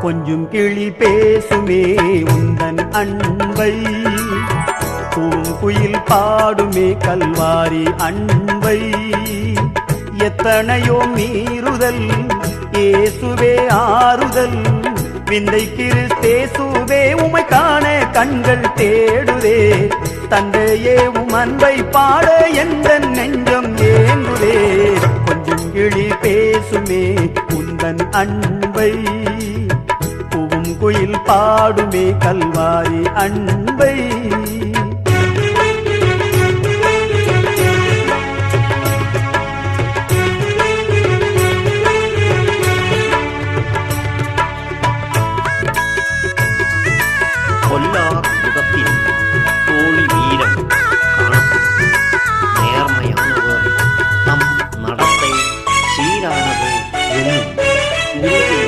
கொஞ்சம் கிளி பேசுமே உந்தன் அன்பை. பூங்குயில் பாடுமே கல்வாரி அன்பை. எத்தனையோ மீறுதல் ஏசுவே ஆறுதல். விந்தை கிறிஸ்தேசுவே உமை காண கண்கள் தேடுதே. தந்தையே உம் அன்பை பாட எந்த நெஞ்சம் ஏங்குதே. கொஞ்சம் கிளி பேசுமே உந்தன் அன்பை. கீழ் பாடுமே கல்வாரி அன்பை. நேர்மையானவர் நம் நடத்தை சீரானது எனும் உறுதி